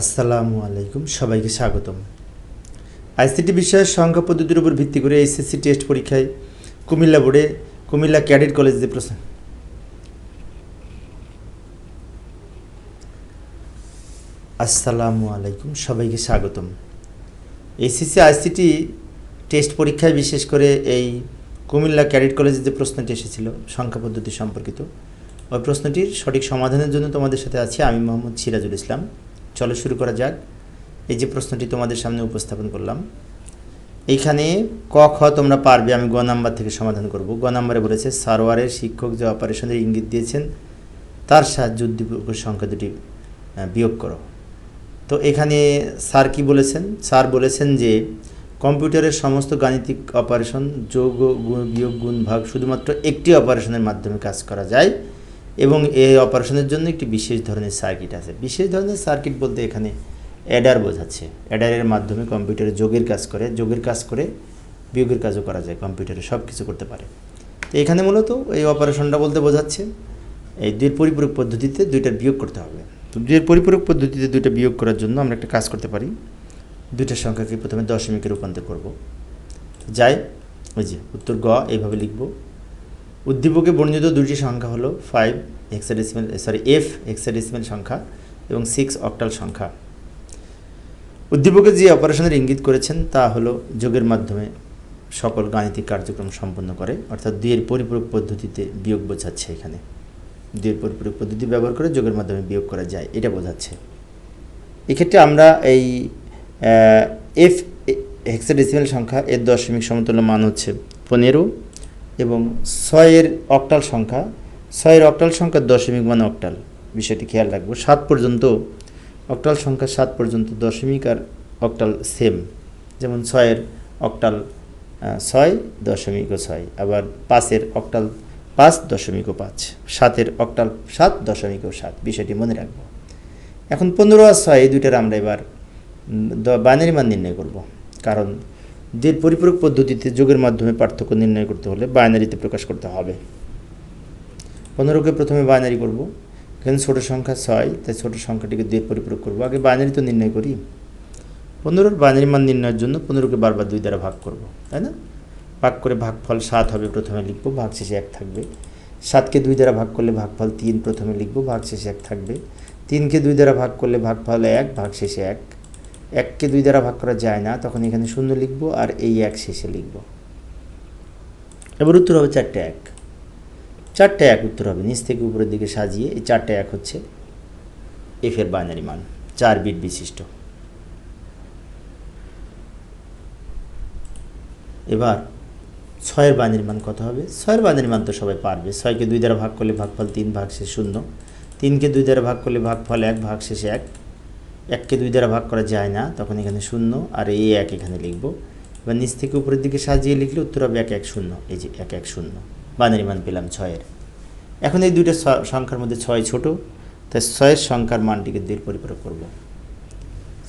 আসসালামু আলাইকুম, সবাইকে স্বাগতম। আইসিটি বিষয়ের সংখ্যা পদ্ধতির উপর ভিত্তি করে এসএসসি টেস্ট পরীক্ষায় কুমিল্লা বোর্ডে কুমিল্লা ক্যাডেট কলেজ যে প্রশ্ন। আসসালামু আলাইকুম, সবাইকে স্বাগতম। এসএসসি আইসিটি টেস্ট পরীক্ষায় বিশেষ করে এই কুমিল্লা ক্যাডেট কলেজে যে প্রশ্নটি এসেছিল সংখ্যা পদ্ধতি সম্পর্কিত, ওই প্রশ্নটির সঠিক সমাধানের জন্য তোমাদের সাথে আছি আমি মোহাম্মদ সিরাজুল ইসলাম। চলো শুরু করা যাক। এই যে প্রশ্নটি তোমাদের সামনে উপস্থাপন করলাম। এইখানে ক, খ তোমরা পারবে, আমি গ নাম্বার থেকে সমাধান করব। গ নাম্বারে বলেছে, সারোয়ারের শিক্ষক যে অপারেশনের ইঙ্গিত দিয়েছেন, তার সাহায্য উদ্দীপকের সংখ্যা দুটি বিয়োগ করো। তো এখানে স্যার কি বলেছেন? স্যার বলেছেন যে, কম্পিউটারের সমস্ত গাণিতিক অপারেশন যোগ, গুণ, বিয়োগ, গুণ, ভাগ শুধুমাত্র একটি অপারেশনের মাধ্যমে কাজ করা যায়। এবং এই অপারেশনের জন্য একটি বিশেষ ধরনের সার্কিট আছে। বিশেষ ধরনের সার্কিট বলতে এখানে অ্যাডার বোঝাচ্ছে। অ্যাডারের মাধ্যমে কম্পিউটারে যোগের কাজ করে, যোগের কাজ করে বিয়োগের কাজও করা যায়, কম্পিউটারে সব কিছু করতে পারে। তো এখানে মূলত এই অপারেশনটা বলতে বোঝাচ্ছে, এই দুইয়ের পরিপূরক পদ্ধতিতে দুইটার বিয়োগ করতে হবে। তো দুইয়ের পরিপূরক পদ্ধতিতে দুইটা বিয়োগ করার জন্য আমরা একটা কাজ করতে পারি। দুইটার সংখ্যাকে প্রথমে দশমিকে রূপান্তর করব। যাই, ওই যে উত্তর গ, এইভাবে লিখব। উদ্দীপকে বর্ণিত দুটি সংখ্যা হলো five hexadecimal sorry F hexadecimal সংখ্যা এবং সিক্স অক্টাল সংখ্যা। উদ্দীপকে যে অপারেশনের ইঙ্গিত করেছেন তা হলো যোগের মাধ্যমে সকল গাণিতিক কার্যক্রম সম্পন্ন করে, অর্থাৎ দুইয়ের পরিপূরক পদ্ধতিতে বিয়োগ বোঝাচ্ছে এখানে। দুইয়ের পরিপূরক পদ্ধতি ব্যবহার করে যোগের মাধ্যমে বিয়োগ করা যায়, এটা বোঝাচ্ছে। এক্ষেত্রে আমরা এই এফ হেক্সাডেসিমেল সংখ্যা এর দশমিক সমতুল্য মান হচ্ছে পনেরো এবং ছয়ের অক্টাল সংখ্যা, ছয়ের অক্টাল সংখ্যার দশমিক মানে অক্টাল। বিষয়টি খেয়াল রাখব, সাত পর্যন্ত, অক্টাল সংখ্যা সাত পর্যন্ত দশমিক আর অক্টাল সেম যেমন ছয়ের অক্টাল ছয় দশমিক ও ছয়, আবার পাঁচের অক্টাল পাঁচ দশমিক ও পাঁচ, সাতের অক্টাল সাত দশমিক ও সাত, বিষয়টি মনে রাখব। এখন পনেরো আর ছয়, এই দুইটার আমরা এবার বাইনারি মান নির্ণয় করব। কারণ যে পরিপূরক পদ্ধতিতে যোগের মাধ্যমে পার্থক্য নির্ণয় করতে হলে বাইনারিতে প্রকাশ করতে হবে। পনেরোকে প্রথমে বাইনারি করব। এখানে ছোটো সংখ্যা ছয়, তাই ছোটো সংখ্যাটিকে দিয়ে পরিপূরক করব। আগে বাইনারি তো নির্ণয় করি। পনেরোর বাইনারি মান নির্ণয়ের জন্য পনেরোকে বারবার দুই দ্বারা ভাগ করব, তাই না? ভাগ করে ভাগফল সাত হবে, প্রথমে লিখব, ভাগ শেষে এক থাকবে। সাতকে দুই দ্বারা ভাগ করলে ভাগফল তিন, প্রথমে লিখব, ভাগ শেষে এক থাকবে। তিনকে দুই দ্বারা ভাগ করলে ভাগফল এক, ভাগ শেষে এক। এককে দুই দ্বারা ভাগ করা যায় না, তখন এখানে শূন্য লিখব আর এই এক শেষে লিখব। এবার উত্তর হবে চারটে এক। চারটে এক উত্তর হবে, নিচ থেকে উপরের দিকে সাজিয়ে এই চারটে এক হচ্ছে এফ এর বাইনারি মান, চার বিট বিশিষ্ট। এবার ছয়ের বাইনারি মান কত হবে? ছয়ের বাইনারি মান তো সবাই পারবে। ছয়কে দুই দ্বারা ভাগ করলে ভাগফল তিন ভাগ শেষ শূন্য। তিনকে দুই দ্বারা ভাগ করলে ভাগফল এক ভাগ শেষে এক। এককে দুই দ্বারা ভাগ করা যায় না, তখন এখানে শূন্য আর এই এক এখানে লিখব। এবার নিচ থেকে উপরের দিকে সাজিয়ে লিখলে উত্তর হবে এক এক শূন্য, এই যে এক এক শূন্য। বাইনারি মান পেলাম ছয়ের। এখন এই দুইটা সংখ্যার মধ্যে ছয় ছোট, তাই ছয়ের সংখ্যার মানটিকে দুইয়ের পরিপূরক করব।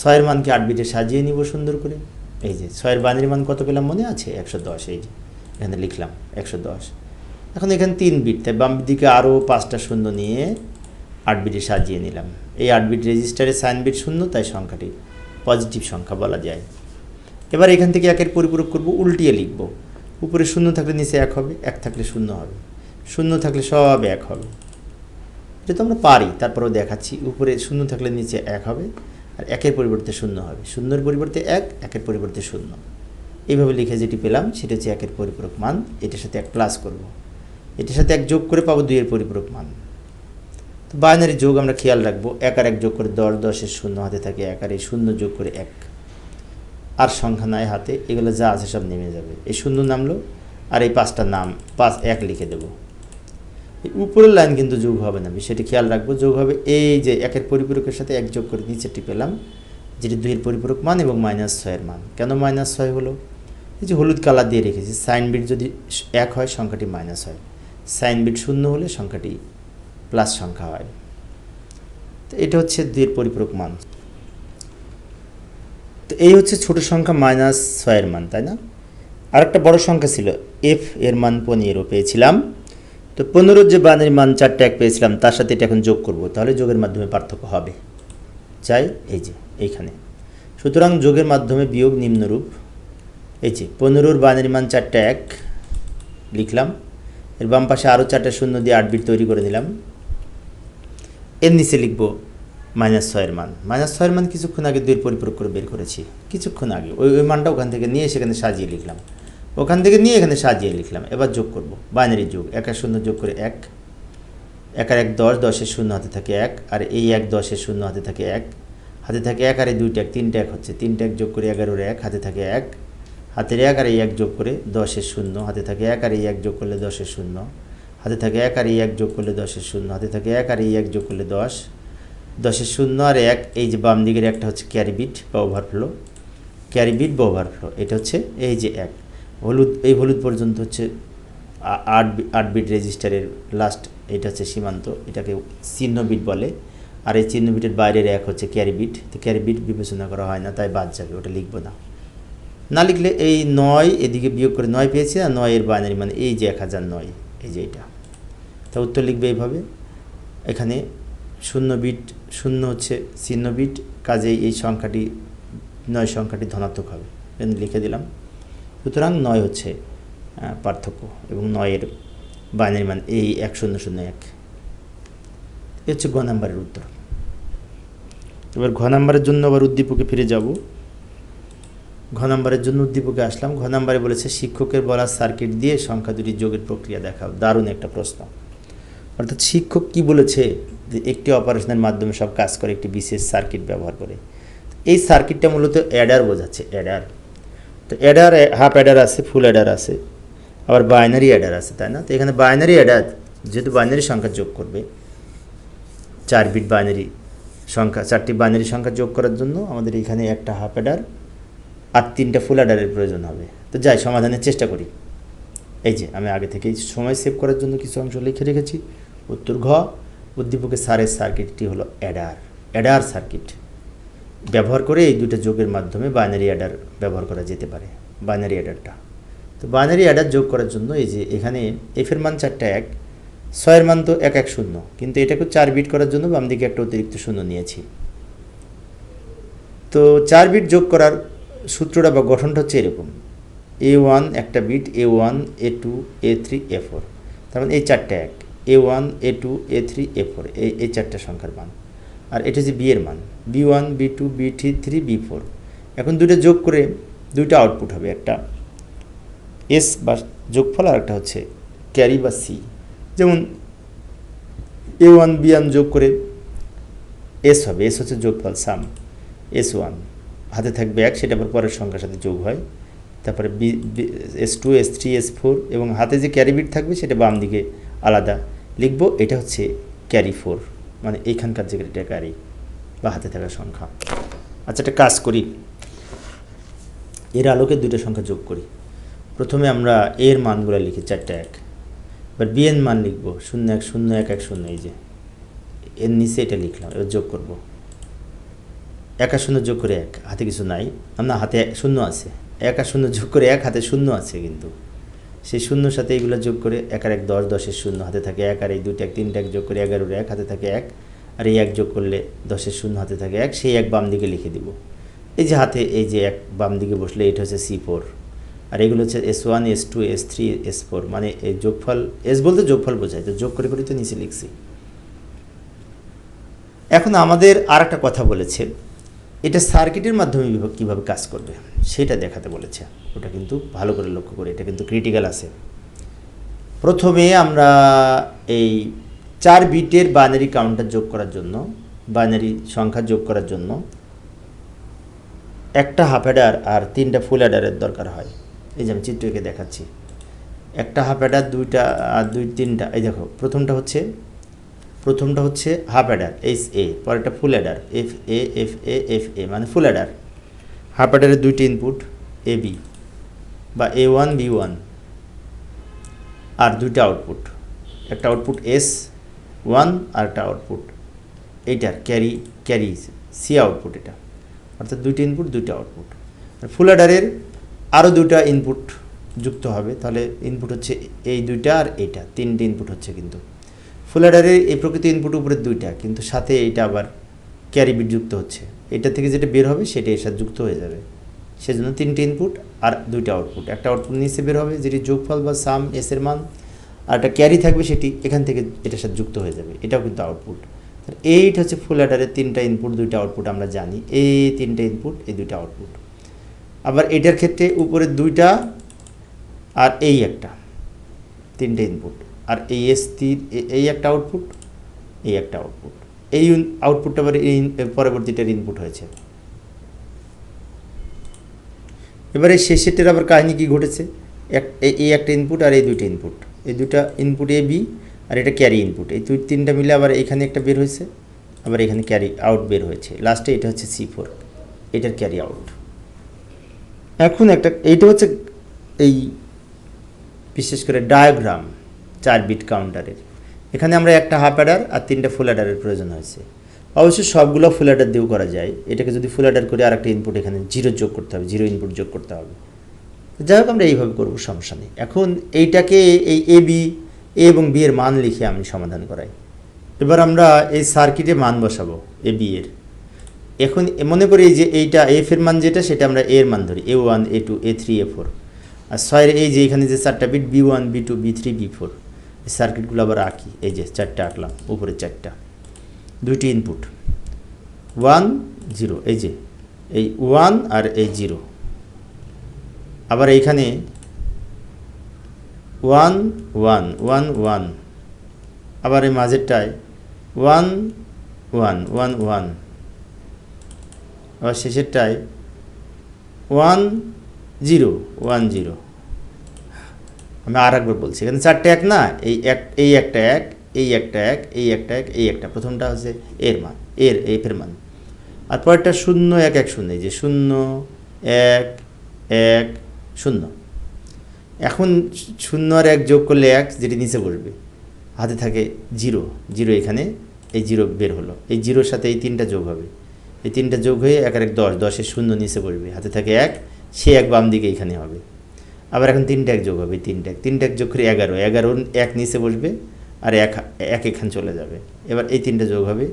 ছয়ের মানকে আট বিটে সাজিয়ে নিব সুন্দর করে। এই যে ছয়ের বাইনারি মান কত পেলাম মনে আছে? একশো দশ, এই যে এখানে লিখলাম একশো দশ। এখন এখানে তিন বিট, তাই বাম দিকে আরও পাঁচটা শূন্য নিয়ে আট বিটে সাজিয়ে নিলাম। এই আট বিট রেজিস্টারে সাইন বিট শূন্য, তাই সংখ্যাটি পজিটিভ সংখ্যা বলা যায়। এবার এখান থেকে একের পরিপূরক করব, উল্টিয়ে লিখব। উপরে শূন্য থাকলে নিচে এক হবে, এক থাকলে শূন্য হবে। শূন্য থাকলে সব এক হবে। এটা তো আমরা পারি, তারপরেও দেখাচ্ছি। উপরে শূন্য থাকলে নিচে এক হবে, আর একের পরিবর্তে শূন্য হবে। শূন্যর পরিবর্তে এক, একের পরিবর্তে শূন্য। এইভাবে লিখে যেটি পেলাম, সেটা হচ্ছে একের পরিপূরক মান। এটার সাথে এক প্লাস করব। এটার সাথে এক যোগ করে পাবো দুইয়ের পরিপূরক মান। তো বাইনারি যোগ আমরা খেয়াল রাখব, এক আর এক যোগ করে দশ দশের শূন্য হাতে থাকে এক আর এই শূন্য যোগ করে এক। আর সংখ্যা নাই হাতে, এগুলো যা আছে সব নেমে যাবে। এই শূন্য নামলো, আর এই পাঁচটা নাম, পাঁচ, এক লিখে দেবো। উপরের লাইন কিন্তু যোগ হবে না, বিষয়টি খেয়াল রাখব, যোগ হবে এই যে একের পরিপূরকের সাথে এক যোগ করে নিচেরটি পেলাম, যেটি দুইয়ের পরিপূরক মান এবং মাইনাস ছয়ের মান। কেন মাইনাস ছয় হলো? এই যে হলুদ কালার দিয়ে রেখেছি, সাইন বিট যদি এক হয়, সংখ্যাটি মাইনাস হয়। সাইন বিট শূন্য হলে সংখ্যাটি প্লাস সংখ্যা হয়। তো এটা হচ্ছে দুইয়ের পরিপূরক মান। তো এই হচ্ছে ছোট সংখ্যা মাইনাস ছয়ের মান, তাই না? আরেকটা বড় সংখ্যা ছিল এফ এর মান পনেরো পেয়েছিলাম। তো পনেরোর যে বানের মান চারটে এক পেয়েছিলাম, তার সাথে এটা এখন যোগ করব, তাহলে যোগের মাধ্যমে পার্থক্য হবে। চাই এই যে, এইখানে। সুতরাং যোগের মাধ্যমে বিয়োগ নিম্নরূপ। এই যে, পনেরোর বাইনারি মান চারটে এক, লিখলাম। এর বাম পাশে আরও চারটে শূন্য দিয়ে আট বিট তৈরি করে নিলাম। এর নিচে লিখব, মাইনাস ছয়ের মান। মাইনাস ছয়ের মান কিছুক্ষণ আগে দুইয়ের পরিপূরক করে বের করেছি, কিছুক্ষণ আগে। ওই ওই মানটা ওখান থেকে নিয়ে সেখানে সাজিয়ে লিখলাম। ওখান থেকে নিয়ে এখানে সাজিয়ে লিখলাম। এবার যোগ করব, বাইনারি যোগ, এক আর শূন্য যোগ করে এক। এক আর এক দশ, দশের শূন্য হাতে থাকে এক, আর এই এক দশের শূন্য হাতে থাকে এক। হাতে থাকে এক, আর এই দুইটা এক, তিনটা এক হচ্ছে, তিনটা এক যোগ করে এগারোর এক, হাতে থাকে এক। হাতের এক, আর এই এক যোগ করে দশের শূন্য, হাতে থাকে এক, আর এই এক যোগ করলে দশের শূন্য। হাতে থাকে এক আর এই এক যোগ করলে দশের শূন্য। হাতে থাকে এক আর এই এক যোগ করলে দশ। দশের শূন্য আর এক, এই যে বাম দিকের একটা হচ্ছে ক্যারিবিট বা ওভারফ্লো ক্যারিবিট বা ওভারফ্লো এটা হচ্ছে এই যে এক। হলুদ, এই হলুদ পর্যন্ত হচ্ছে আট আট বিট রেজিস্টারের লাস্ট এটা হচ্ছে সীমান্ত। এটাকে চিহ্ন বিট বলে। আর এই চিহ্ন বিটের বাইরের এক হচ্ছে ক্যারিবিট তো ক্যারি বিট বিবেচনা করা হয় না, তাই বাদ যাবে, ওটা লিখব না। না লিখলে এই নয়, এদিকে বিয়োগ করে নয় পেয়েছি, আর নয়ের বাইনারি মানে এই যে এক হাজার নয়, এই যে এটা। তা উত্তর লিখবে এইভাবে। এখানে শূন্য বিট, শূন্য হচ্ছে চিহ্ন বিট, কাজেই এই সংখ্যাটি, নয় সংখ্যাটি ধনাত্মক হবে। লিখে দিলাম। সুতরাং নয় হচ্ছে পার্থক্য এবং নয়ের বাইনারি মান এই এক, শূন্য শূন্য, এক। এ হচ্ছে ঘ নাম্বারের উত্তর। এবার ঘ নাম্বারের জন্য আবার উদ্দীপকে ফিরে যাব। ঘ নাম্বারের জন্য উদ্দীপকে আসলাম। ঘ নাম্বারে বলেছে, শিক্ষকের বলা সার্কিট দিয়ে সংখ্যা দুটি যোগের প্রক্রিয়া দেখাও। দারুণ একটা প্রশ্ন। অর্থাৎ শিক্ষক কি বলেছে যে একটি অপারেশনের মাধ্যমে সব কাজ করে, একটি বিশেষ সার্কিট ব্যবহার করে? এই সার্কিটটা মূলত অ্যাডার বোঝাচ্ছে অ্যাডার তো অ্যাডার হাফ অ্যাডার আছে ফুল অ্যাডার আছে, আবার বাইনারি অ্যাডার আছে, তাই না? তো এখানে বাইনারি অ্যাডার যেহেতু বাইনারি সংখ্যা যোগ করবে, চার বিট বাইনারি সংখ্যা, চারটি বাইনারি সংখ্যা যোগ করার জন্য আমাদের এখানে একটা হাফ অ্যাডার আর তিনটা ফুল অ্যাডারের প্রয়োজন হবে। তো যাই, সমাধানের চেষ্টা করি। এই যে, আমি আগে থেকেই সময় সেভ করার জন্য কিছু অংশ লিখে রেখেছি। উত্তর ঘ, উদ্দীপকের সারের সার্কিটটি হলো অ্যাডার। Eder circuit. ব্যবহার করে এই দুটো যোগের মাধ্যমে বাইনারি অ্যাডার ব্যবহার করা যেতে পারে, বাইনারি অ্যাডারটা। তো বাইনারি অ্যাডার যোগ করার জন্য এই যে এখানে এফের মান চারটা এক, ছয়ের মান তো এক এক শূন্য, কিন্তু এটাকে চার বিট করার জন্য বাম দিকে একটা অতিরিক্ত শূন্য নিয়েছি। তো চার বিট যোগ করার সূত্রটা বা গঠনটা হচ্ছে এরকম এ ওয়ান একটা bit A one A two A three A four তার মানে এই চারটা এক। A one A two A three A four এই এই চারটা সংখ্যার মান। আর এটা হচ্ছে বি এর মান। B one B two B three three B four এখন দুটো যোগ করে দুইটা আউটপুট হবে। একটা এস বা যোগফল আর একটা হচ্ছে ক্যারি বা সি যেমন এ ওয়ান বি ওয়ান যোগ করে এস হবে। এস হচ্ছে যোগফল সাম এস ওয়ান হাতে থাকবে এক, সেটা আবার পরের সংখ্যার সাথে যোগ হয়। তারপরে B S two S three S four এবং হাতে যে ক্যারি বিট থাকবে, সেটা বাম দিকে আলাদা। লিখব, এটা হচ্ছে ক্যারি ফোর মানে এইখানকার যে এটা ক্যারি বা হাতে থাকা সংখ্যা। আচ্ছা একটা কাজ করি। এর আলোকে দুটো সংখ্যা যোগ করি। প্রথমে আমরা এর মানগুলো লিখি চারটা এক। এবার বি এর মান লিখব শূন্য এক শূন্য এক এক, শূন্য, এই যে। এর নিচে এটা লিখলাম, এবার যোগ করব। এক শূন্য যোগ করে এক, হাতে কিছু নাই। না হাতে শূন্য আছে। এক শূন্য যোগ করে এক, হাতে শূন্য আছে কিন্তু। সেই শূন্যর সাথে এইগুলো যোগ করে এক আর এক দশ, দশের শূন্য। হাতে থাকে এক আর এই দুইটা এক, তিনটা এক যোগ করে এগারোর এক, হাতে থাকে এক। আর এই এক যোগ করলে দশের শূন্য, হাতে থাকে এক, সেই এক বাম দিকে লিখে দিব। এই যে হাতে এই যে এক বাম দিকে বসলে এটা হচ্ছে সি ফোর। আর এগুলো হচ্ছে S one, S two, S three, S four. মানে এই যোগফল, এস বলতে যোগফল বোঝায়, তো যোগ করে করে তো নিচে লিখছি। এখন আমাদের আর একটা কথা বলেছে। এটা সার্কিটের মাধ্যমে বিভাগ কীভাবে কাজ করবে, সেটা দেখাতে বলেছে। ওটা কিন্তু ভালো করে লক্ষ্য করে, এটা কিন্তু ক্রিটিক্যাল আছে। প্রথমে আমরা এই চার বিটের বাইনারি কাউন্টার যোগ করার জন্য বাইনারি সংখ্যা যোগ করার জন্য একটা হাফ অ্যাডার আর তিনটা ফুল অ্যাডারের দরকার হয়। এই যে আমি চিত্রকে দেখাচ্ছি। একটা হাফ অ্যাডার দুইটা, আর দুই, তিনটা, এই দেখো, প্রথমটা হচ্ছে প্রথমটা হচ্ছে হাফ অ্যাডার, এইচ এ, পরেরটা full adder, F A F A F A মানে ফুল অ্যাডার। হাফ অ্যাডারের দুইটি ইনপুট এ, বি, বা এ ওয়ান, বি ওয়ান, আর দুইটা আউটপুট একটা আউটপুট এস ওয়ান, আর একটা আউটপুট এইটার, ক্যারি ক্যারি, সি আউটপুট এটা। অর্থাৎ দুইটা ইনপুট দুইটা আউটপুট আর ফুল অ্যাডারের আরও দুইটা ইনপুট যুক্ত হবে, তাহলে ইনপুট হচ্ছে এই দুইটা আর এইটা, তিনটে ইনপুট হচ্ছে কিন্তু। ফুল অ্যাডারের এই প্রকৃত ইনপুট উপরে দুইটা, কিন্তু সাথে এটা আবার ক্যারি বিট যুক্ত হচ্ছে। এটা থেকে যেটা বের হবে সেটা এর সাথে যুক্ত হয়ে যাবে। সেজন্য তিনটে ইনপুট আর দুইটা আউটপুট একটা আউটপুট নিচে বের হবে, যেটি যোগফল বা সাম এস এর মান, আর একটা ক্যারি থাকবে সেটি এখান থেকে এটার সাথে যুক্ত হয়ে যাবে। এটাও কিন্তু আউটপুট এইট হচ্ছে ফুল অ্যাডারের তিনটা ইনপুট দুইটা আউটপুট আমরা জানি। এই তিনটা ইনপুট এই দুইটা আউটপুট আবার এটার ক্ষেত্রে উপরে দুইটা আর এই একটা, তিনটে ইনপুট আর এই এস তিন এই একটা আউটপুট এই একটা আউটপুট এই আউটপুটটা ইন- পরবর্তীটার ইনপুট হয়েছে। এবারে শেষেরটার আবার কাহিনী কী ঘটেছে? এক এই একটা ইনপুট আর এই দুইটা ইনপুট এই দুটা ইনপুট এ বি আর এটা ক্যারি ইনপুট এই দুই, তিনটা মিলে আবার এখানে একটা বের হয়েছে, আবার এখানে ক্যারি আউট বের হয়েছে। লাস্টে এটা হচ্ছে সি ফোর এটার ক্যারি আউট এখন একটা, এইটা হচ্ছে এই, বিশেষ করে ডায়াগ্রাম চার বিট কাউন্টারের এখানে আমরা একটা হাফ অ্যাডার আর তিনটা ফুল অ্যাডারের প্রয়োজন হয়েছে। অবশ্যই সবগুলো ফুল অ্যাডার দিয়েও করা যায়। এটাকে যদি ফুল অ্যাডার করে আর একটা ইনপুট এখানে জিরো যোগ করতে হবে জিরো ইনপুট যোগ করতে হবে। যাই হোক, আমরা এইভাবে করব, সমস্যা নেই। এখন এইটাকে এই এ বি এ এবং বি এর মান লিখে আমি সমাধান করাই। এবার আমরা এই সার্কিটে মান বসাবো এ বি এর। এখন মনে করি যে এইটা এফ এর মান যেটা, সেটা আমরা এর মান ধরি। A one A two A three A four আর ছয়ের এই যে এখানে যে চারটা bit B one B two B three B four সার্কিটগুলো আবার আঁকি এই যে চারটা আঁকলাম, উপরে চারটা। দুইটি ইনপুট ওয়ান জিরো এই যে, এই ওয়ান আর এই জিরো আবার এইখানে ওয়ান ওয়ান ওয়ান ওয়ান আবার এই মাঝেরটায় ওয়ান ওয়ান ওয়ান ওয়ান আবার শেষেরটায় ওয়ান জিরো ওয়ান জিরো আমি আর একবার বলছি, এখানে চারটে এক না? এই এক, এই একটা এক, এই একটা এক, এই একটা এক, এই একটা। প্রথমটা হচ্ছে এর মান, এর এফের মান। আর পরেরটা শূন্য এক এক, শূন্য। এই যে শূন্য, এক এক, শূন্য। এখন শূন্য আর এক যোগ করলে এক, যেটি নিচে বসবে। হাতে থাকে জিরো জিরো এখানে, এই জিরো বের হলো। এই জিরোর সাথে এই তিনটা যোগ হবে। এই তিনটা যোগ হয়ে এক আর এক দশ, দশের শূন্য নিচে বসবে। হাতে থাকে এক, সে এক বাম দিকে এখানে হবে। আবার এখন তিনটা এক যোগ হবে, তিনটা এক। তিনটা এক যোগ করে এগারো এগারো এক নিচে বসবে আর এক এক এখান চলে যাবে। এবার এই তিনটা যোগ হবে,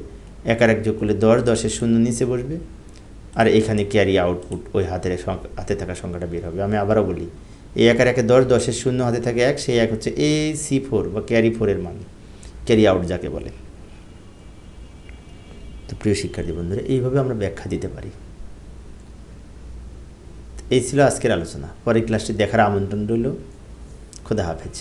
এক আর এক যোগ করলে দশ, দশের শূন্য নিচে বসবে আর এখানে ক্যারি আউটপুট ওই হাতের হাতে থাকা সংখ্যাটা বের হবে। আমি আবারও বলি, এই একের একে দশ, দশের শূন্য, হাতে থাকে এক, সেই এক হচ্ছে এ সি ফোর বা ক্যারি ফোরের মান। ক্যারি আউট যাকে বলে। তো প্রিয় শিক্ষার্থী বন্ধুরা, এইভাবে আমরা ব্যাখ্যা দিতে পারি। এই ছিল আজকের আলোচনা পরের ক্লাসটি দেখার আমন্ত্রণ রইল খোদা হাফেজ